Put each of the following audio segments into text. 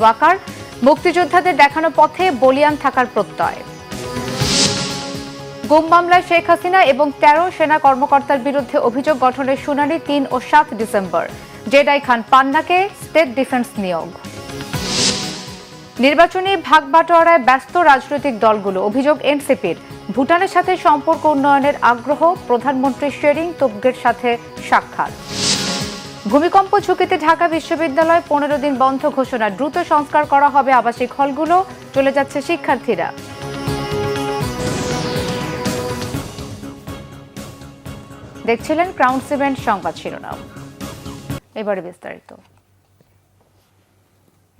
ওয়াকার। মুক্তিযোদ্ধাদের দেখানো পথে বলিয়ান থাকার প্রত্যয়। গুম মামলায় শেখ হাসিনা এবং তেরো সেনা কর্মকর্তার বিরুদ্ধে অভিযোগ গঠনের শুনানি তিন ও সাত ডিসেম্বর। জেডাই খান পান্নাকে স্টেট ডিফেন্স নিয়োগ। নির্বাচনী ভাগ বাটোয়ারায় ব্যস্ত রাজনৈতিক দলগুলো, অভিযোগ এনসিপির। ভুটানের সাথে সম্পর্ক উন্নয়নের আগ্রহ, প্রধানমন্ত্রী শেরিং তোবগের সাথে সাক্ষাৎ। ভূমিকম্প ঝুঁকিতে ঢাকা বিশ্ববিদ্যালয় পনেরো দিন বন্ধ ঘোষণা। দ্রুত সংস্কার করা হবে আবাসিক হলগুলো। চলে যাচ্ছে শিক্ষার্থীরা। দেখছিলেন ক্রাউন সিমেন্ট সংবাদ শিরোনাম। এবারে বিস্তারিত।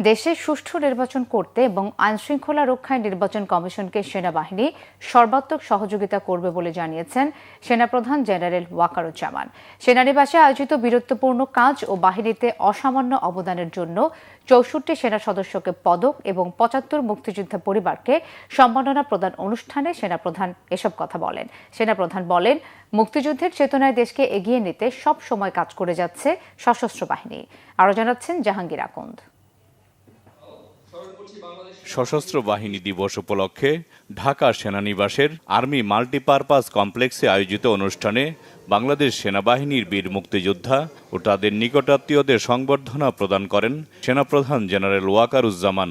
দেশে সুষ্ঠু নির্বাচন করতে এবং আইনশৃঙ্খলা রক্ষায় নির্বাচন কমিশনকে সেনাবাহিনী সর্বাত্মক সহযোগিতা করবে বলে জানিয়েছেন সেনাপ্রধান জেনারেল ওয়াকারুজ্জামান। সেনানিবাসে আয়োজিত বীরত্বপূর্ণ কাজ ও বাহিনীতে অসামান্য অবদানের জন্য চৌষট্টি সেনা সদস্যকে পদক এবং পঁচাত্তর মুক্তিযোদ্ধা পরিবারকে সম্মাননা প্রদান অনুষ্ঠানে সেনাপ্রধান এসব কথা বলেন। সেনাপ্রধান বলেন, মুক্তিযুদ্ধের চেতনায় দেশকে এগিয়ে নিতে সব সময় কাজ করে যাচ্ছে সশস্ত্র বাহিনী। আরও জানাচ্ছেন জাহাঙ্গীর আকন্দ। সশস্ত্র বাহিনী দিবস উপলক্ষে ঢাকা সেনানিবাসের আর্মি মাল্টিপারপাস কমপ্লেক্সে আয়োজিত অনুষ্ঠানে বাংলাদেশ সেনাবাহিনীর বীর মুক্তিযোদ্ধা ও তাদের নিকটাত্মীয়দের সংবর্ধনা প্রদান করেন সেনাপ্রধান জেনারেল ওয়াকারুজ্জামান।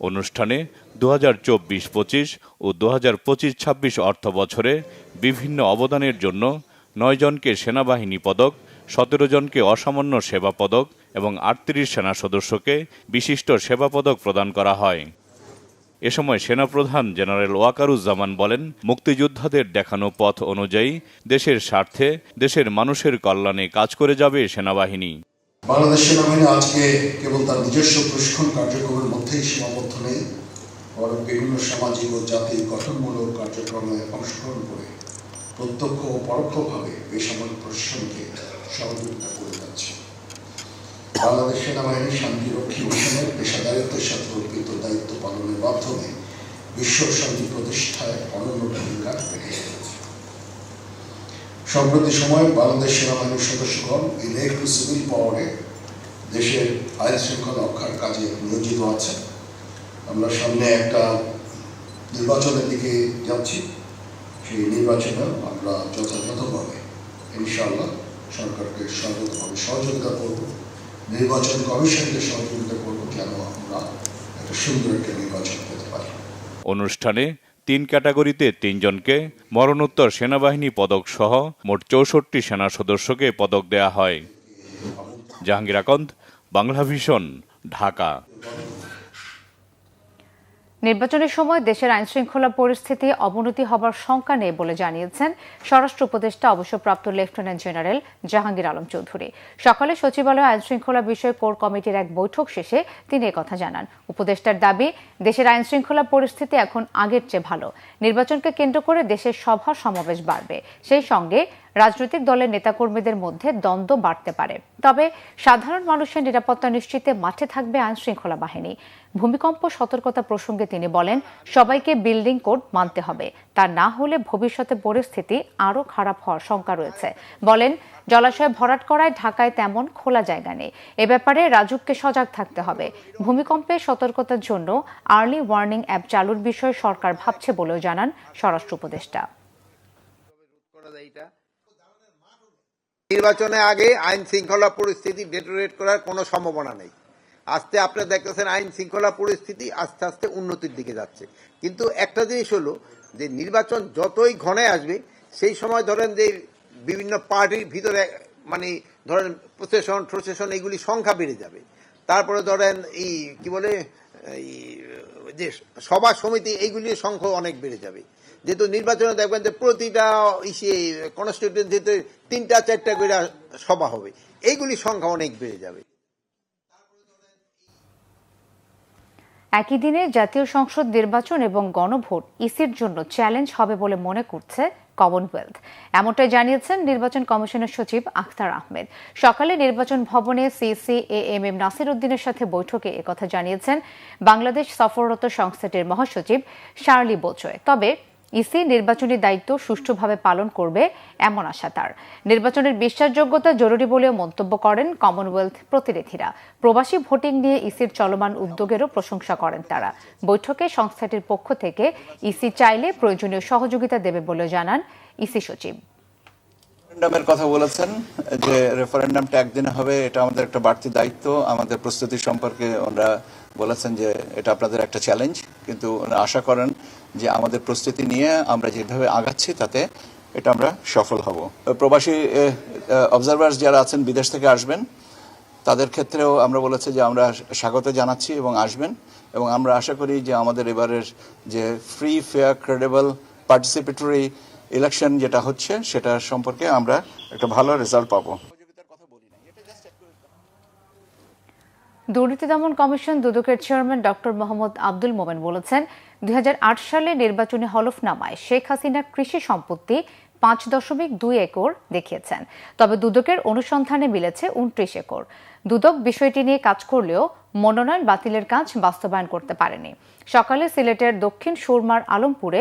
অনুষ্ঠানে দু হাজার চব্বিশ পঁচিশ ও দু হাজার পঁচিশ ছাব্বিশ অর্থ বছরে বিভিন্ন অবদানের জন্য নয়জনকে সেনাবাহিনী পদক সতেরো জনকে অসামান্য সেবা পদক এবং আটত্রিশ সেনা সদস্যকে বিশিষ্ট সেবা পদক প্রদান করা হয়। এ সময় সেনাপ্রধান জেনারেল ওয়াকারুজ্জামান বলেন, মুক্তিযোদ্ধাদের দেখানো পথ অনুযায়ী দেশের স্বার্থে, দেশের মানুষের কল্যাণে কাজ করে যাবে সেনাবাহিনী। বাংলাদেশ সেনাবাহিনী আজকে কেবল তার নিজস্ব প্রশিক্ষণ কার্যক্রমের মধ্যেই সীমাবদ্ধ নেই, বরং বিভিন্ন সামাজিক ও জাতির গঠনমূলক কার্যক্রমে অংশগ্রহণ করে। প্রত্যক্ষ ও পরোক্ষভাবে বেসামরিক প্রশাসনকে সহযোগিতা করে যাচ্ছে। বাংলাদেশ সেনাবাহিনী শান্তিরক্ষী মিশনের পেশাদারিত্বের সাথে অর্পিত দায়িত্ব পালনের মাধ্যমে বিশ্ব শান্তি প্রতিষ্ঠায় অনন্য ভূমিকা রেখে চলেছে সম্প্রতি সময় বাংলাদেশ সেনাবাহিনীর সদস্যগণ ইলেক টু সিভিল পাওয়ারে দেশের আইন শৃঙ্খলা রক্ষার কাজে নিয়োজিত আছেন। আমরা সামনে একটা নির্বাচনের দিকে যাচ্ছি। সেই নির্বাচনে আমরা যথাযথভাবে, ইনশাআল্লাহ, সরকারকে সর্বতভাবে সহযোগিতা করব। নির্বাচন কমিশনকে সহযোগিতা করব যেন আমরা একটা সুন্দর একটা নির্বাচন পেতে পারি। অনুষ্ঠানে তিন ক্যাটাগরিতে তিনজনকে মরণোত্তর সেনাবাহিনী পদক সহ মোট চৌষট্টি সেনা সদস্যকে পদক দেয়া হয়। জাহাঙ্গীর আকন্দ বাংলা ভিশন ঢাকা। নির্বাচনের সময় দেশের আইনশৃঙ্খলা পরিস্থিতি অবনতি হবার শঙ্কা নেই বলে জানিয়েছেন স্বরাষ্ট্র উপদেষ্টা অবসরপ্রাপ্ত লেফটেন্যান্ট জেনারেল জাহাঙ্গীর আলম চৌধুরী। সকালে সচিবালয় আইনশৃঙ্খলা বিষয়ে কোর কমিটির এক বৈঠক শেষে তিনি কথা জানান। উপদেষ্টার দাবি, দেশের আইনশৃঙ্খলা পরিস্থিতি এখন আগের চেয়ে ভালো। নির্বাচনকে কেন্দ্র করে দেশের সভা সমাবেশ বাড়বে। সেই সঙ্গে রাজনৈতিক দলের নেতাকর্মীদের মধ্যে দ্বন্দ্ব বাড়তে পারে। তবে সাধারণ মানুষের নিরাপত্তা নিশ্চিতে মাঠে থাকবে আইন শৃঙ্খলা বাহিনী। ভূমিকম্প সতর্কতা প্রসঙ্গে তিনি বলেন, সবাইকে বিল্ডিং কোড মানতে হবে। তা না হলে ভবিষ্যতে পরিস্থিতি আরও খারাপ হওয়ার শঙ্কা রয়েছে। বলেন, জলাশয় ভরাট করায় ঢাকায় তেমন খোলা জায়গা নেই। এ ব্যাপারে রাজুককে সজাগ থাকতে হবে। ভূমিকম্পের সতর্কতার জন্য আর্লি ওয়ার্নিং অ্যাপ চালুর বিষয়ে সরকার ভাবছে বলেও জানান স্বরাষ্ট্র উপদেষ্টা। নির্বাচনে আগে আইন শৃঙ্খলা পরিস্থিতি ডেটোরেট করার কোনো সম্ভাবনা নেই। আস্তে আপনারা দেখতেছেন আইন শৃঙ্খলা পরিস্থিতি আস্তে আস্তে উন্নতির দিকে যাচ্ছে। কিন্তু একটা জিনিস হলো যে নির্বাচন যতই ঘনে আসবে, সেই সময় ধরেন যে বিভিন্ন পার্টির ভিতরে মানে ধরেন প্রসেশন প্রসেশন এগুলি সংখ্যা বেড়ে যাবে। তারপরে ধরেন এই, কি বলে, এই যে সভা সমিতি এইগুলির সংখ্যা অনেক বেড়ে যাবে। যেহেতু নির্বাচনে দেখবেন যে প্রতিটা ইসে কনস্টিটিউন্সিতে তিনটা, চারটা করে সভা হবে। এইগুলির সংখ্যা অনেক বেড়ে যাবে। একই দিনে জাতীয় সংসদ নির্বাচন এবং গণভোট ইসির জন্য চ্যালেঞ্জ হবে বলে মনে করছে কমনওয়েলথ এমনটাই জানিয়েছেন নির্বাচন কমিশনের সচিব আখতার আহমেদ। সকালে নির্বাচন ভবনে CC A M M Nasir উদ্দিনের সাথে বৈঠকে একথা জানিয়েছেন বাংলাদেশ সফররত সংস্থাটির মহাসচিব শার্লি বোচয়। তবে ইসি নির্বাচনী দায়িত্ব সুষ্ঠুভাবে পালন করবে এমন আশা তার। নির্বাচনের বিশ্বাসযোগ্যতা জরুরি বলেও মন্তব্য করেন কমনওয়েলথ প্রতিনিধিরা। প্রবাসী ভোটিং নিয়ে ইসির চলমান উদ্যোগেরও প্রশংসা করেন তারা। বৈঠকে সংস্থাটির পক্ষ থেকে ইসি চাইলে প্রয়োজনীয় সহযোগিতা দেবে বলে জানান ইসি সচিব। রেফারেন্ডামের কথা বলেছেন যে রেফারেন্ডামটা একদিনে হবে, এটা আমাদের একটা বাড়তি দায়িত্ব। আমাদের প্রস্তুতি সম্পর্কে ওনারা বলেছেন যে এটা আপনাদের একটা চ্যালেঞ্জ কিন্তু আশা করেন যে আমাদের প্রস্তুতি নিয়ে আমরা যেভাবে আগাচ্ছি তাতে এটা আমরা সফল হব। প্রবাসী অবজারভার্স যারা আছেন, বিদেশ থেকে আসবেন, তাদের ক্ষেত্রেও আমরা বলেছি যে আমরা স্বাগত জানাচ্ছি এবং আসবেন। এবং আমরা আশা করি যে আমাদের এবারের যে free fair credible participatory election যেটা হচ্ছে, সেটা সম্পর্কে আমরা একটা ভালো রেজাল্ট পাবো। দুর্নীতি দমন কমিশন দুদকের চেয়ারম্যান ডক্টর মোহাম্মদ আব্দুল মোমেন বলেছেন দুই সালে নির্বাচনী হলফনামায় শেখ হাসিনা কৃষি সম্পত্তি পাঁচ দশমিক দুই একর দেখিয়েছেন। তবে দুদকের অনুসন্ধানে মিলেছে উনত্রিশ একর। দুদক বিষয়টি নিয়ে কাজ করলেও মনোনয়ন বাতিলের কাজ বাস্তবায়ন করতে পারেনি। সকালে সিলেটের দক্ষিণ সুরমার আলমপুরে